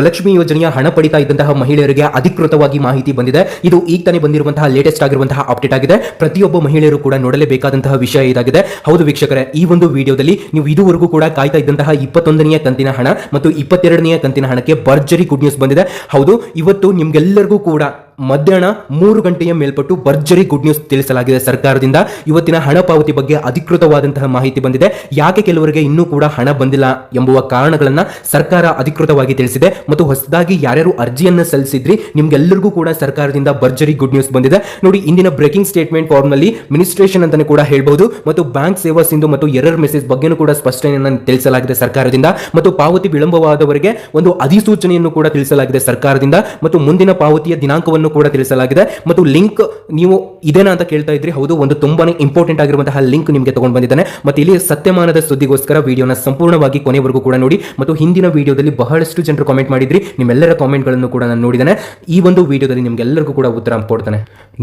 ಗೃಹಲಕ್ಷ್ಮಿ ಯೋಜನೆಯ ಹಣ ಪಡಿತಾ ಇದ್ದಂತಹ ಮಹಿಳೆಯರಿಗೆ ಅಧಿಕೃತವಾಗಿ ಮಾಹಿತಿ ಬಂದಿದೆ. ಇದು ಈಗ ತಾನೇ ಬಂದಿರುವಂತಹ ಲೇಟೆಸ್ಟ್ ಆಗಿರುವಂತಹ ಅಪ್ಡೇಟ್ ಆಗಿದೆ. ಪ್ರತಿಯೊಬ್ಬ ಮಹಿಳೆಯರು ಕೂಡ ನೋಡಲೇಬೇಕಾದಂತಹ ವಿಷಯ ಇದಾಗಿದೆ. ಹೌದು ವೀಕ್ಷಕರೇ, ಈ ಒಂದು ವಿಡಿಯೋದಲ್ಲಿ ನೀವು ಇದುವರೆಗೂ ಕೂಡ ಕಾಯ್ತಾ ಇದ್ದಂತಹ ಇಪ್ಪತ್ತೊಂದನೆಯ ಕಂತಿನ ಹಣ ಮತ್ತು ಇಪ್ಪತ್ತೆರಡನೆಯ ಕಂತಿನ ಹಣಕ್ಕೆ ಭರ್ಜರಿ ಗುಡ್ ನ್ಯೂಸ್ ಬಂದಿದೆ. ಹೌದು, ಇವತ್ತು ನಿಮ್ಗೆಲ್ಲರಿಗೂ ಕೂಡ ಮಧ್ಯಾಹ್ನ ಮೂರು ಗಂಟೆಯ ಮೇಲ್ಪಟ್ಟು ಭರ್ಜರಿ ಗುಡ್ ನ್ಯೂಸ್ ತಿಳಿಸಲಾಗಿದೆ ಸರ್ಕಾರದಿಂದ. ಇವತ್ತಿನ ಹಣ ಪಾವತಿ ಬಗ್ಗೆ ಅಧಿಕೃತವಾದಂತಹ ಮಾಹಿತಿ ಬಂದಿದೆ. ಯಾಕೆ ಕೆಲವರಿಗೆ ಇನ್ನೂ ಕೂಡ ಹಣ ಬಂದಿಲ್ಲ ಎಂಬುವ ಕಾರಣಗಳನ್ನು ಸರ್ಕಾರ ಅಧಿಕೃತವಾಗಿ ತಿಳಿಸಿದೆ. ಮತ್ತು ಹೊಸದಾಗಿ ಯಾರ್ಯಾರು ಅರ್ಜಿಯನ್ನು ಸಲ್ಲಿಸಿದ್ರಿ ನಿಮ್ಗೆಲ್ಲರಿಗೂ ಕೂಡ ಸರ್ಕಾರದಿಂದ ಭರ್ಜರಿ ಗುಡ್ ನ್ಯೂಸ್ ಬಂದಿದೆ. ನೋಡಿ, ಇಂದಿನ ಬ್ರೇಕಿಂಗ್ ಸ್ಟೇಟ್ಮೆಂಟ್ ಫಾರ್ಮ್ನಲ್ಲಿ ಮಿನಿಸ್ಟ್ರೇಷನ್ ಅಂತಾನೆ ಕೂಡ ಹೇಳಬಹುದು ಮತ್ತು ಬ್ಯಾಂಕ್ ಸೇವಾ ಸಿಂಧು ಮತ್ತು ಎರರ್ ಮೆಸೇಜ್ ಬಗ್ಗೆನೂ ಕೂಡ ಸ್ಪಷ್ಟನೆಯನ್ನು ತಿಳಿಸಲಾಗಿದೆ ಸರ್ಕಾರದಿಂದ. ಮತ್ತು ಪಾವತಿ ವಿಳಂಬವಾದವರಿಗೆ ಒಂದು ಅಧಿಸೂಚನೆಯನ್ನು ಕೂಡ ತಿಳಿಸಲಾಗಿದೆ ಸರ್ಕಾರದಿಂದ. ಮತ್ತು ಮುಂದಿನ ಪಾವತಿಯ ದಿನಾಂಕವನ್ನು ಕೂಡ ತಿಳಿಸಲಾಗಿದೆ. ಮತ್ತು ಲಿಂಕ್ ನೀವು ಇದೇನಾ ಅಂತ ಕೇಳ್ತಾ ಇದ್ರಿ, ಹೌದು, ಒಂದು ತುಂಬಾನೇ ಇಂಪಾರ್ಟೆಂಟ್ ಆಗಿರುವಂತಹ ಲಿಂಕ್ ನಿಮಗೆ ತಗೊಂಡು ಬಂದಿದ್ದಾನೆ. ಮತ್ತೆ ಇಲ್ಲಿ ಸತ್ಯಮಾನದ ಸುದ್ದಿಗೋಸ್ಕರ ವಿಡಿಯೋನ ಸಂಪೂರ್ಣವಾಗಿ ಕೊನೆವರೆಗೂ ಕೂಡ ನೋಡಿ. ಮತ್ತು ಹಿಂದಿನ ವಿಡಿಯೋದಲ್ಲಿ ಬಹಳಷ್ಟು ಜನರು ಕಾಮೆಂಟ್ ಮಾಡಿದ್ರಿ. ನಿಮ್ಮೆಲ್ಲರ ಕಾಮೆಂಟ್ಗಳನ್ನು ಕೂಡ ನಾನು ನೋಡಿದ್ದೇನೆ. ಈ ಒಂದು ವಿಡಿಯೋದಲ್ಲಿ ನಿಮ್ಗೆಲ್ಲರಿಗೂ ಕೂಡ ಉತ್ತರ ಕೊಡ್ತಾನೆ.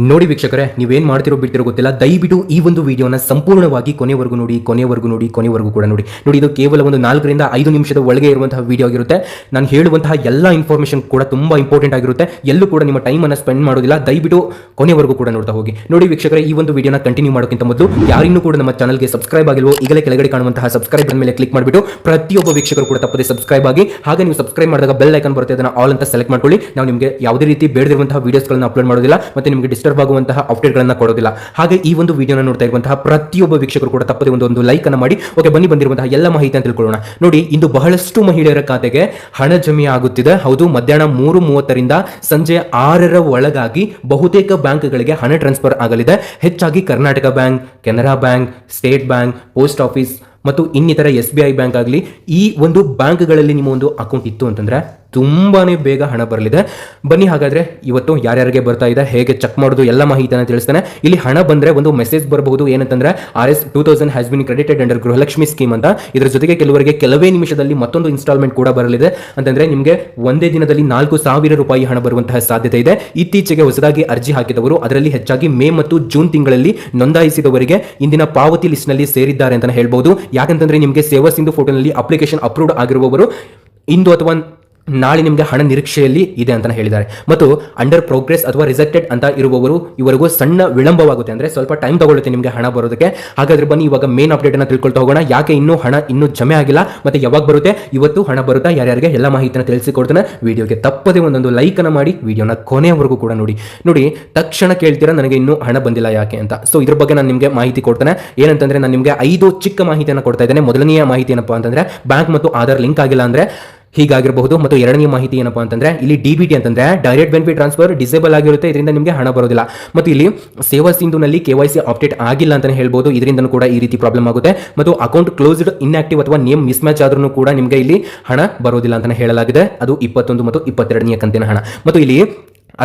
ನೋಡಿ ವೀಕ್ಷಕರೇ, ನೀವೇನ್ ಮಾಡ್ತಿರೋ ಬಿಡ್ತಿರೋ ಗೊತ್ತಿಲ್ಲ. ದಯವಿಟ್ಟು ಈ ಒಂದು ವಿಡಿಯೋನ ಸಂಪೂರ್ಣವಾಗಿ ಕೊನೆವರೆಗೂ ನೋಡಿ ಕೊನೆವರೆಗೂ ನೋಡಿ, ಕೊನೆವರೆಗೂ ಕೂಡ ನೋಡಿ. ನೋಡಿ, ಇದು ಕೇವಲ ಒಂದು ನಾಲ್ಕರಿಂದ ಐದು ನಿಮಿಷದ ಒಳಗೆ ಇರುವಂತಹ ವಿಡಿಯೋ ಆಗಿರುತ್ತೆ. ನಾನು ಹೇಳುವಂತಹ ಎಲ್ಲ ಇನ್ಫಾರ್ಮೇಷನ್ ಕೂಡ ತುಂಬಾ ಇಂಪಾರ್ಟೆಂಟ್ ಆಗಿರುತ್ತೆ. ಎಲ್ಲೂ ಕೂಡ ನಿಮ್ಮ ಟೈಮ್ ಸ್ಪೆಂಡ್ ಮಾಡೋದಿಲ್ಲ. ದಯವಿಟ್ಟು ಕೊನೆವರೆಗೂ ಕೂಡ ನೋಡ್ತಾ ಹೋಗಿ. ನೋಡಿ ವೀಕ್ಷಕರೇ, ಈ ಒಂದು ವಿಡಿಯೋನ ಕಂಟಿನ್ಯೂ ಮಾಡೋಕ್ಕಿಂತ ಮೊದಲು ಯಾರಿನ್ನೂ ಕೂಡ ನಮ್ಮ ಚಾನಲ್ಗೆ ಸಬ್ಸ್ಕ್ರೈಬ್ ಆಗಿಲ್ವೋ, ಈಗಲೇ ಕೆಳಗಡೆ ಕಾಣುವಂತಹ ಸಬ್ಸ್ಕ್ರೈಬ್ ಮೇಲೆ ಕ್ಲಿಕ್ ಮಾಡಿಬಿಟ್ಟು ಪ್ರತಿಯೊಬ್ಬ ವೀಕ್ಷಕರು ಕೂಡ ತಪ್ಪದೆ ಸಬ್ಸ್ಕ್ರೈಬ್ ಆಗಿ, ಹಾಗೆ ನೀವು ಸಬ್ಸ್ಕ್ರೈಬ್ ಮಾಡಿದಾಗ ಬೆಲ್ ಐಕನ್ ಬರುತ್ತೆ, ಅದನ್ನು ಆಲ್ ಅಂತ ಸೆಲೆಕ್ಟ್ ಮಾಡ್ಕೊಳ್ಳಿ. ನಾವು ನಿಮಗೆ ಯಾವುದೇ ರೀತಿ ಬೇಡದಿರುವಂತಹ ವೀಡಿಯೋಸ್ಗಳನ್ನು ಅಪ್ಲೋಡ್ ಮಾಡೋದಿಲ್ಲ ಮತ್ತೆ ನಿಮಗೆ ಡಿಸ್ಟರ್ಬ್ ಆಗುವಂತಹ ಅಪ್ಡೇಟ್ಗಳನ್ನು ಕೊಡೋದಿಲ್ಲ. ಹಾಗೆ ಈ ಒಂದು ವಿಡಿಯೋನ ನೋಡ್ತಾ ಇರುವಂತಹ ಪ್ರತಿಯೊಬ್ಬ ವೀಕ್ಷಕರು ಕೂಡ ತಪ್ಪದೆ ಒಂದು ಒಂದು ಲೈಕ್ ಅನ್ನು ಮಾಡಿ. ಓಕೆ ಬನ್ನಿ, ಬಂದಿರುವಂತಹ ಎಲ್ಲ ಮಾಹಿತಿ ತಿಳ್ಕೊಳ್ಳೋಣ. ನೋಡಿ, ಇಂದು ಬಹಳಷ್ಟು ಮಹಿಳೆಯರ ಖಾತೆಗೆ ಹಣ ಜಮೆ ಆಗುತ್ತಿದೆ. ಹೌದು, ಮಧ್ಯಾಹ್ನ ಮೂರು ಮೂವತ್ತರಿಂದ ಸಂಜೆ ಆರರ ಒಳಗಾಗಿ ಬಹುತೇಕ ಬ್ಯಾಂಕ್ಗಳಿಗೆ ಹಣ ಟ್ರಾನ್ಸ್ಫರ್ ಆಗಲಿದೆ. ಹೆಚ್ಚಾಗಿ Karnataka bank, Canara bank, state bank, post office ಮತ್ತು ಇನ್ನಿತರ ಎಸ್ ಬಿ ಐ ಬ್ಯಾಂಕ್ ಆಗಲಿ ಈ ಒಂದು ಬ್ಯಾಂಕ್ಗಳಲ್ಲಿ ನಿಮ್ಮ ಒಂದು ಅಕೌಂಟ್ ಇತ್ತು ಅಂತಂದ್ರೆ ತುಂಬಾನೇ ಬೇಗ ಹಣ ಬರಲಿದೆ. ಬನ್ನಿ ಹಾಗಾದ್ರೆ ಇವತ್ತು ಯಾರ್ಯಾರಿಗೆ ಬರ್ತಾ ಇದೆ, ಹೇಗೆ ಚೆಕ್ ಮಾಡೋದು, ಎಲ್ಲ ಮಾಹಿತಿಯನ್ನು ತಿಳಿಸ್ತಾನೆ. ಇಲ್ಲಿ ಹಣ ಬಂದ್ರೆ ಒಂದು ಮೆಸೇಜ್ ಬರಬಹುದು, ಏನಂತಂದ್ರೆ R S two thousand has been credited under Gruhalakshmi scheme ಅಂತ. ಇದರ ಜೊತೆಗೆ ಕೆಲವರಿಗೆ ಕೆಲವೇ ನಿಮಿಷದಲ್ಲಿ ಮತ್ತೊಂದು ಇನ್ಸ್ಟಾಲ್ಮೆಂಟ್ ಕೂಡ ಬರಲಿದೆ. ಅಂತಂದ್ರೆ ನಿಮಗೆ ಒಂದೇ ದಿನದಲ್ಲಿ ನಾಲ್ಕು ಸಾವಿರ ರೂಪಾಯಿ ಹಣ ಬರುವಂತಹ ಸಾಧ್ಯತೆ ಇದೆ. ಇತ್ತೀಚೆಗೆ ಹೊಸದಾಗಿ ಅರ್ಜಿ ಹಾಕಿದವರು, ಅದರಲ್ಲಿ ಹೆಚ್ಚಾಗಿ ಮೇ ಮತ್ತು ಜೂನ್ ತಿಂಗಳಲ್ಲಿ ನೋಂದಾಯಿಸಿದವರಿಗೆ ಇಂದಿನ ಪಾವತಿ ಲಿಸ್ಟ್ನಲ್ಲಿ ಸೇರಿದ್ದಾರೆ ಅಂತ ಹೇಳ್ಬಹುದು ಯಾಕಂತಂದ್ರೆ ನಿಮಗೆ ಸೇವಾ ಸಿಂಧು ಫೋಟೋನಲ್ಲಿ ಅಪ್ಲಿಕೇಶನ್ ಅಪ್ರೂವ್ಡ್ ಆಗಿರುವವರು, ಇಂದು ಅಥವಾ ನಾಳೆ ನಿಮಗೆ ಹಣ ನಿರೀಕ್ಷೆಯಲ್ಲಿ ಇದೆ ಅಂತ ಹೇಳಿದ್ದಾರೆ. ಮತ್ತು ಅಂಡರ್ ಪ್ರೋಗ್ರೆಸ್ ಅಥವಾ ರಿಜೆಕ್ಟೆಡ್ ಅಂತ ಇರುವವರು ಇವರಿಗೂ ಸಣ್ಣ ವಿಳಂಬವಾಗುತ್ತೆ. ಅಂದರೆ ಸ್ವಲ್ಪ ಟೈಮ್ ತಗೊಳ್ಳುತ್ತೆ ನಿಮಗೆ ಹಣ ಬರೋದಕ್ಕೆ. ಹಾಗಾದ್ರೆ ಬನ್ನಿ, ಇವಾಗ ಮೇನ್ ಅಪ್ಡೇಟ್ ಅನ್ನ ತಿಳ್ಕೊಳ್ತಾ ಹೋಗೋಣ. ಯಾಕೆ ಇನ್ನೂ ಹಣ ಇನ್ನೂ ಜಮೆ ಆಗಿಲ್ಲ? ಮತ್ತು ಯಾವಾಗ ಬರುತ್ತೆ? ಇವತ್ತು ಹಣ ಬರುತ್ತಾ? ಯಾರ್ಯಾರಿಗೆ? ಎಲ್ಲ ಮಾಹಿತಿಯನ್ನು ತಿಳಿಸಿಕೊಡ್ತಾನೆ. ವಿಡಿಯೋಗೆ ತಪ್ಪದೆ ಒಂದೊಂದು ಲೈಕನ್ನು ಮಾಡಿ. ವಿಡಿಯೋನ ಕೊನೆಯವರೆಗೂ ಕೂಡ ನೋಡಿ. ನೋಡಿ, ತಕ್ಷಣ ಕೇಳ್ತೀರಾ? ನನಗೆ ಇನ್ನೂ ಹಣ ಬಂದಿಲ್ಲ ಯಾಕೆ ಅಂತ. ಸೊ ಇದ್ರ ಬಗ್ಗೆ ನಾನು ನಿಮಗೆ ಮಾಹಿತಿ ಕೊಡ್ತಾನೆ. ಏನಂತಂದರೆ ನಾನು ನಿಮಗೆ ಐದು ಚಿಕ್ಕ ಮಾಹಿತಿಯನ್ನು ಕೊಡ್ತಾ ಇದ್ದೇನೆ. ಮೊದಲನೆಯ ಮಾಹಿತಿ ಏನಪ್ಪ ಅಂತಂದರೆ, ಬ್ಯಾಂಕ್ ಮತ್ತು ಆಧಾರ್ ಲಿಂಕ್ ಆಗಿಲ್ಲ ಅಂದ್ರೆ ಹೀಗಾಗಿರಬಹುದು. ಮತ್ತು ಎರಡನೇ ಮಾಹಿತಿ ಏನಪ್ಪಾ ಅಂತಂದ್ರೆ, ಇಲ್ಲಿ ಡಿ ಬಿ ಟಿ ಅಂತಂದ್ರೆ ಡೈರೆಕ್ಟ್ ಬೆನಿಫಿಟ್ ಟ್ರಾನ್ಸ್ಫರ್ ಡಿಸೇಬಲ್ ಆಗಿರುತ್ತೆ, ಇದರಿಂದ ನಿಮಗೆ ಹಣ ಬರೋದಿಲ್ಲ. ಮತ್ತು ಇಲ್ಲಿ ಸೇವಾ ಸಿಂಧುನಲ್ಲಿ ಕೆ ವೈ ಸಿ ಅಪ್ಡೇಟ್ ಆಗಿಲ್ಲ ಅಂತ ಹೇಳ್ಬೋದು. ಇದರಿಂದ ಕೂಡ ಈ ರೀತಿ ಪ್ರಾಬ್ಲಮ್ ಆಗುತ್ತೆ. ಮತ್ತು ಅಕೌಂಟ್ ಕ್ಲೋಸ್ಡ್ ಇನ್ಆಕ್ಟಿವ್ ಅಥವಾ ನೇಮ್ ಮಿಸ್ ಮ್ಯಾಚ್ ಆದ್ರೂ ಕೂಡ ನಿಮಗೆ ಇಲ್ಲಿ ಹಣ ಬರೋದಿಲ್ಲ ಅಂತ ಹೇಳಲಾಗಿದೆ. ಅದು ಇಪ್ಪತ್ತೊಂದು ಮತ್ತು ಇಪ್ಪತ್ತೆರಡನೇ ಕಂತಿನ ಹಣ. ಮತ್ತು ಇಲ್ಲಿ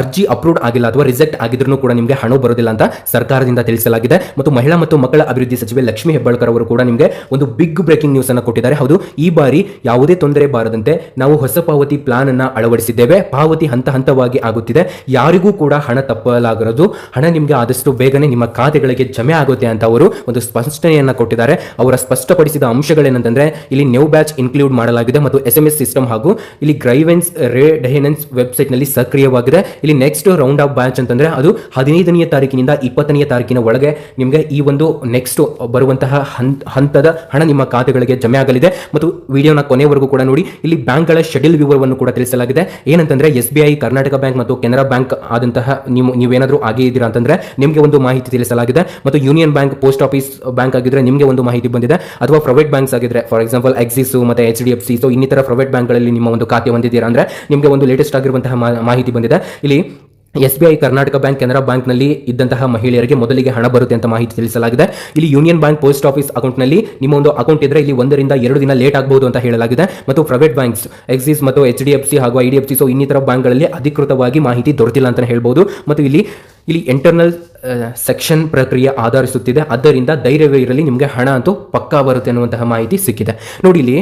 ಅರ್ಜಿ ಅಪ್ರೂವ್ಡ್ ಆಗಿಲ್ಲ ಅಥವಾ ರಿಜೆಕ್ಟ್ ಆಗಿದ್ರು ಕೂಡ ನಿಮಗೆ ಹಣ ಬರೋದಿಲ್ಲ ಅಂತ ಸರ್ಕಾರದಿಂದ ತಿಳಿಸಲಾಗಿದೆ. ಮತ್ತು ಮಹಿಳಾ ಮತ್ತು ಮಕ್ಕಳ ಅಭಿವೃದ್ಧಿ ಸಚಿವೆ ಲಕ್ಷ್ಮಿ ಹೆಬ್ಬಾಳ್ಕರ್ ಅವರು ಕೂಡ ನಿಮಗೆ ಒಂದು ಬಿಗ್ ಬ್ರೇಕಿಂಗ್ ನ್ಯೂಸ್ ಅನ್ನು ಕೊಟ್ಟಿದ್ದಾರೆ. ಹೌದು, ಈ ಬಾರಿ ಯಾವುದೇ ತೊಂದರೆ ಬಾರದಂತೆ ನಾವು ಹೊಸ ಪಾವತಿ ಪ್ಲಾನ್ ಅನ್ನು ಅಳವಡಿಸಿದ್ದೇವೆ. ಪಾವತಿ ಹಂತ ಹಂತವಾಗಿ ಆಗುತ್ತಿದೆ. ಯಾರಿಗೂ ಕೂಡ ಹಣ ತಪ್ಪಲಾಗದು ಹಣ ನಿಮಗೆ ಆದಷ್ಟು ಬೇಗನೆ ನಿಮ್ಮ ಖಾತೆಗಳಿಗೆ ಜಮೆ ಆಗುತ್ತೆ ಅಂತ ಅವರು ಒಂದು ಸ್ಪಷ್ಟನೆಯನ್ನ ಕೊಟ್ಟಿದ್ದಾರೆ. ಅವರ ಸ್ಪಷ್ಟಪಡಿಸಿದ ಅಂಶಗಳೇನಂತಂದ್ರೆ, ಇಲ್ಲಿ ನ್ಯೂ ಬ್ಯಾಚ್ ಇನ್ಕ್ಲೂಡ್ ಮಾಡಲಾಗಿದೆ ಮತ್ತು ಎಸ್ ಎಂ ಎಸ್ ಸಿಸ್ಟಮ್ ಹಾಗೂ ಇಲ್ಲಿ ಗ್ರೈವೆನ್ಸ್ ರೇಡೆನೆನ್ಸ್ ವೆಬ್ಸೈಟ್ ವೆಬ್ಸೈಟ್ನಲ್ಲಿ ಸಕ್ರಿಯವಾಗಿದೆ. ಇಲ್ಲಿ ನೆಕ್ಸ್ಟ್ ರೌಂಡ್ ಆಫ್ ಬ್ಯಾಚ್ ಅಂತಂದ್ರೆ ಅದು ಹದಿನೈದನೆಯ ತಾರೀಕಿನಿಂದ ಇಪ್ಪತ್ತನೇ ತಾರೀಕಿನ ಒಳಗೆ ನಿಮಗೆ ಈ ಒಂದು ನೆಕ್ಸ್ಟ್ ಬರುವಂತಹ ಹಂತ- ಹಂತದ ಹಣ ನಿಮ್ಮ ಖಾತೆಗಳಿಗೆ ಜಮೆ ಆಗಲಿದೆ. ಮತ್ತು ವಿಡಿಯೋನ ಕೊನೆವರೆಗೂ ಕೂಡ ನೋಡಿ, ಇಲ್ಲಿ ಬ್ಯಾಂಕ್ಗಳ ಶೆಡ್ಯೂಲ್ ವಿವರವನ್ನು ಕೂಡ ತಿಳಿಸಲಾಗಿದೆ. ಏನಂತಂದ್ರೆ ಎಸ್ ಕರ್ನಾಟಕ ಬ್ಯಾಂಕ್ ಮತ್ತು ಕೆನರಾ ಬ್ಯಾಂಕ್ ಆದಂತಹ ನೀವು, ನೀವೇನಾದರೂ ಆಗೇ ಇದ್ದೀರಾ ಅಂತಂದ್ರೆ ನಿಮಗೆ ಒಂದು ಮಾಹಿತಿ ತಿಳಿಸಲಾಗಿದೆ. ಮತ್ತು union bank post office bank ಆಗಿದ್ರೆ ನಿಮಗೆ ಒಂದು ಮಾಹಿತಿ ಬಂದಿದೆ. ಅಥವಾ ಪ್ರೈವೇಟ್ ಬ್ಯಾಂಕ್ಸ್ ಆಗಿದ್ರೆ ಫಾರ್ ಎಕ್ಸಾಂಪಲ್ ಎಕ್ಸಿಸ್ ಮತ್ತೆ H D F C so ಇನ್ನಿತರ ಪ್ರೈವೇಟ್ ಬ್ಯಾಂಕ್ಗಳಲ್ಲಿ ನಿಮ್ಮ ಒಂದು ಖಾತೆ ಹೊಂದಿದ್ದೀರಾ ಅಂದ್ರೆ ನಿಮಗೆ ಒಂದು ಲೇಟೆಸ್ಟ್ ಆಗಿರುವಂತಹ ಮಾಹಿತಿ ಬಂದಿದೆ. S B I Karnataka bank Canara ಬ್ಯಾಂಕ್ನಲ್ಲಿ ಇದ್ದಂತಹ ಮಹಿಳೆಯರಿಗೆ ಮೊದಲಿಗೆ ಹಣ ಬರುತ್ತೆ ಅಂತ ಮಾಹಿತಿ ತಿಳಿಸಲಾಗಿದೆ. ಇಲ್ಲಿ ಯೂನಿಯನ್ ಬ್ಯಾಂಕ್ ಪೋಸ್ಟ್ ಆಫೀಸ್ ಅಕೌಂಟ್ನಲ್ಲಿ ನಿಮ್ಮ ಒಂದು ಅಕೌಂಟ್ ಇದ್ರೆ ಇಲ್ಲಿ ಒಂದರಿಂದ ಎರಡು ದಿನ ಲೇಟ್ ಆಗಬಹುದು ಅಂತ ಹೇಳಲಾಗಿದೆ. ಮತ್ತು ಪ್ರೈವೇಟ್ ಬ್ಯಾಂಕ್ಸ್, ಎಕ್ಸಿಸ್ ಮತ್ತು ಎಚ್ ಡಿ ಎಫ್ ಸಿ ಹಾಗೂ I D F C, so ಇನ್ನಿತರ ಬ್ಯಾಂಕ್ಗಳಲ್ಲಿ ಅಧಿಕೃತವಾಗಿ ಮಾಹಿತಿ ದೊರೆತಿಲ್ಲ ಅಂತ ಹೇಳ್ಬೋದು ಮತ್ತು ಇಲ್ಲಿ ಇಲ್ಲಿ ಇಂಟರ್ನಲ್ ಸೆಕ್ಷನ್ ಪ್ರಕ್ರಿಯೆ ಆಧರಿಸುತ್ತಿದೆ. ಆದ್ದರಿಂದ ಧೈರ್ಯವೇ ಇರಲಿ ನಿಮಗೆ ಹಣ ಅಂತೂ ಪಕ್ಕಾ ಬರುತ್ತೆ ಅನ್ನುವಂತಹ ಮಾಹಿತಿ ಸಿಕ್ಕಿದೆ. ನೋಡಿ ಇಲ್ಲಿ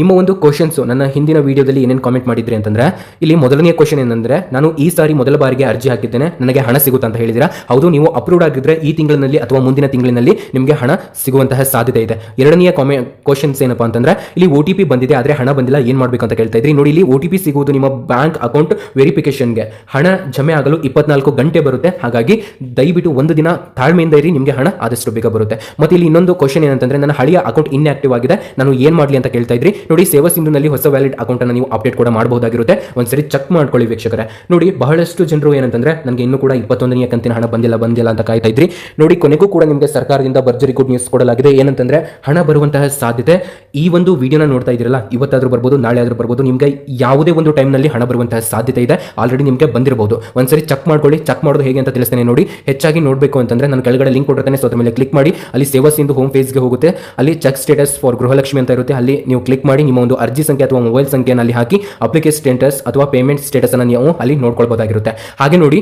ನಿಮ್ಮ ಒಂದು ಕ್ವಶನ್ಸ್ ನನ್ನ ಹಿಂದಿನ ವೀಡಿಯೋದಲ್ಲಿ ಏನೇನು ಕಾಮೆಂಟ್ ಮಾಡಿದ್ರಿ ಅಂತಂದ್ರೆ, ಇಲ್ಲಿ ಮೊದಲನೇ ಕ್ವಶನ್ ಏನಂದ್ರೆ, ನಾನು ಈ ಸಾರಿ ಮೊದಲ ಬಾರಿಗೆ ಅರ್ಜಿ ಹಾಕಿದ್ದೇನೆ, ನನಗೆ ಹಣ ಸಿಗುತ್ತಾ ಅಂತ ಹೇಳಿದಿರಾ? ಹೌದು, ನೀವು ಅಪ್ರೂವ್ಡ್ ಆಗಿದ್ರೆ ಈ ತಿಂಗಳಿನಲ್ಲಿ ಅಥವಾ ಮುಂದಿನ ತಿಂಗಳಿನಲ್ಲಿ ನಿಮಗೆ ಹಣ ಸಿಗುವಂತಹ ಸಾಧ್ಯತೆ ಇದೆ. ಎರಡನೆಯ ಕಾಮೆ ಕ್ವಶನ್ಸ್ ಏನಪ್ಪಾ ಅಂತಂದ್ರೆ, ಇಲ್ಲಿ ಒ ಟಿ ಪಿ ಬಂದಿದೆ, ಆದರೆ ಹಣ ಬಂದಿಲ್ಲ, ಏನು ಮಾಡಬೇಕು ಅಂತ ಕೇಳ್ತಾ ಇದ್ರಿ? ನೋಡಿ, ಇಲ್ಲಿ ಒ ಟಿ ಪಿ ಸಿಗುವುದು ನಿಮ್ಮ ಬ್ಯಾಂಕ್ ಅಕೌಂಟ್ ವೆರಿಫಿಕೇಶನ್ಗೆ ಹಣ ಜಮೆ ಆಗಲು ಇಪ್ಪತ್ನಾಲ್ಕು ಗಂಟೆ ಬರುತ್ತೆ, ಹಾಗಾಗಿ ದಯವಿಟ್ಟು ಒಂದು ದಿನ ತಾಳ್ಮೆಯಿಂದ ಇರಿ, ನಿಮಗೆ ಹಣ ಆದಷ್ಟು ಬೇಗ ಬರುತ್ತೆ. ಮತ್ತೆ ಇಲ್ಲಿ ಇನ್ನೊಂದು ಕ್ವಶನ್ ಏನಂತಂದ್ರೆ, ನನ್ನ ಹಳೆಯ ಅಕೌಂಟ್ ಇನ್ಆಕ್ಟಿವ್ ಆಗಿದೆ, ನಾನು ಏನು ಮಾಡಲಿ ಅಂತ ಕೇಳ್ತಾ ಇದ್ರಿ? ನೋಡಿ, ಸೇವಾ ಸಿಂಧುನಲ್ಲಿ ಹೊಸ ವ್ಯಾಲಿಡ್ ಅಕೌಂಟ್ ಅನ್ನು ನೀವು ಅಪ್ಡೇಟ್ ಕೂಡ ಮಾಡಬಹುದಾಗಿರುತ್ತೆ. ಒಂದ್ಸರಿ ಚೆಕ್ ಮಾಡ್ಕೊಳ್ಳಿ ವೀಕ್ಷಕರೇ. ನೋಡಿ, ಬಹಳಷ್ಟು ಜನರು ಏನಂತಂದ್ರೆ, ನನಗೆ ಇನ್ನೂ ಕೂಡ ಇಪ್ಪತ್ತೊಂದನೆಯ ಕಂತಿನ ಹಣ ಬಂದಿಲ್ಲ ಬಂದಿಲ್ಲ ಅಂತ ಕಾಯ್ತಾ ಇದ್ರಿ. ನೋಡಿ, ಕೊನೆಗೂ ಕೂಡ ನಿಮಗೆ ಸರ್ಕಾರದಿಂದ ಭರ್ಜರಿ ಗುಡ್ ನ್ಯೂಸ್ ಕೊಡಲಾಗಿದೆ. ಏನಂತಂದ್ರೆ, ಹಣ ಬರುವಂತಹ ಸಾಧ್ಯತೆ ಈ ಒಂದು ವಿಡಿಯೋನ ನೋಡ್ತಾ ಇದ್ದೀರಲ್ಲ, ಇವತ್ತಾದ್ರೂ ಬರ್ಬೋದು ನಾಳೆ ಆದ್ರೂ ಬರ್ಬೋದು, ನಿಮಗೆ ಯಾವುದೇ ಒಂದು ಟೈಮ್ನಲ್ಲಿ ಹಣ ಬರುವಂತಹ ಸಾಧ್ಯತೆ ಇದೆ. ಆಲ್ರೆಡಿ ನಿಮಗೆ ಬಂದಿರಬಹುದು ಒಂದ್ಸರಿ ಚೆಕ್ ಮಾಡ್ಕೊಳ್ಳಿ ಚೆಕ್ ಮಾಡೋದು ಹೇಗೆ ಅಂತ ತಿಳಿಸ್ತೇನೆ ನೋಡಿ. ಹೆಚ್ಚಾಗಿ ನೋಡಬೇಕು ಅಂತಂದ್ರೆ ನಾನು ಕೆಳಗಡೆ ಲಿಂಕ್ ಕೊಟ್ಟಿರ್ತೇನೆ ಸೊ ಅದ್ರ ಮೇಲೆ ಕ್ಲಿಕ್ ಮಾಡಿ. ಅಲ್ಲಿ ಸೇವಾ ಸಿಂಧು ಹೋಮ್ ಪೇಜ್ಗೆ ಹೋಗುತ್ತೆ. ಅಲ್ಲಿ ಚೆಕ್ ಸ್ಟೇಟಸ್ ಫಾರ್ ಗೃಹಲಕ್ಷ್ಮಿ ಅಂತ ಇರುತ್ತೆ. ಅಲ್ಲಿ ನೀವು ಕ್ಲಿಕ್ ಮಾಡಿ ನಿಮ್ಮ ಒಂದು ಅರ್ಜಿ ಸಂಖ್ಯೆ ಅಥವಾ ಮೊಬೈಲ್ ಸಂಖ್ಯೆಯನ್ನು ಹಾಕಿ ಅಪ್ಲಿಕೇಶನ್ ಸ್ಟೇಟಸ್ ಅಥವಾ ಪೇಮೆಂಟ್ ಸ್ಟೇಟಸ್ ಅನ್ನು ನೀವು ಅಲ್ಲಿ ನೋಡ್ಕೊಳ್ಬಹುದಾಗಿರುತ್ತೆ ಹಾಗೆ ನೋಡಿ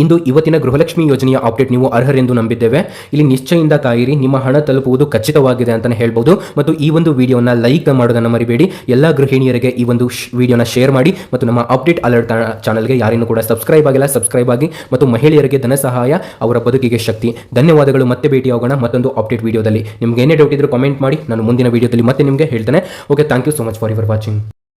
ಇಂದು ಇವತ್ತಿನ ಗೃಹಲಕ್ಷ್ಮಿ ಯೋಜನೆಯ ಅಪ್ಡೇಟ್ ನೀವು ಅರ್ಹರೆಂದು ನಂಬಿದ್ದೇವೆ. ಇಲ್ಲಿ ನಿಶ್ಚಯದಿಂದ ಕಾಯಿರಿ, ನಿಮ್ಮ ಹಣ ತಲುಪುವುದು ಖಚಿತವಾಗಿದೆ ಅಂತಲೇ ಹೇಳ್ಬೋದು. ಮತ್ತು ಈ ಒಂದು ವಿಡಿಯೋನ ಲೈಕ್ ಮಾಡೋದನ್ನು ಮರಿಬೇಡಿ. ಎಲ್ಲ ಗೃಹಿಣಿಯರಿಗೆ ಈ ಒಂದು ವಿಡಿಯೋನ ಶೇರ್ ಮಾಡಿ ಮತ್ತು ನಮ್ಮ ಅಪ್ಡೇಟ್ ಅಲರ್ಟ್ ಚಾನಲ್ಗೆ ಯಾರಿನ್ನೂ ಕೂಡ ಸಬ್ಸ್ಕ್ರೈಬ್ ಆಗಿಲ್ಲ ಸಬ್ಸ್ಕ್ರೈಬ್ ಆಗಿ ಮತ್ತು ಮಹಿಳೆಯರಿಗೆ ಧನ ಸಹಾಯ, ಅವರ ಬದುಕಿಗೆ ಶಕ್ತಿ. ಧನ್ಯವಾದಗಳು. ಮತ್ತೆ ಭೇಟಿಯಾಗೋಣ ಮತ್ತೊಂದು ಅಪ್ಡೇಟ್ ವಿಡಿಯೋದಲ್ಲಿ. ನಿಮ್ಗೆ ಏನೇ ಡೌಟ್ ಇದ್ರೂ ಕಮೆಂಟ್ ಮಾಡಿ. ನಾನು ಮುಂದಿನ ವಿಡಿಯೋದಲ್ಲಿ ಮತ್ತೆ ನಿಮಗೆ ಹೇಳ್ತೇನೆ. Okay thank you so much for your watching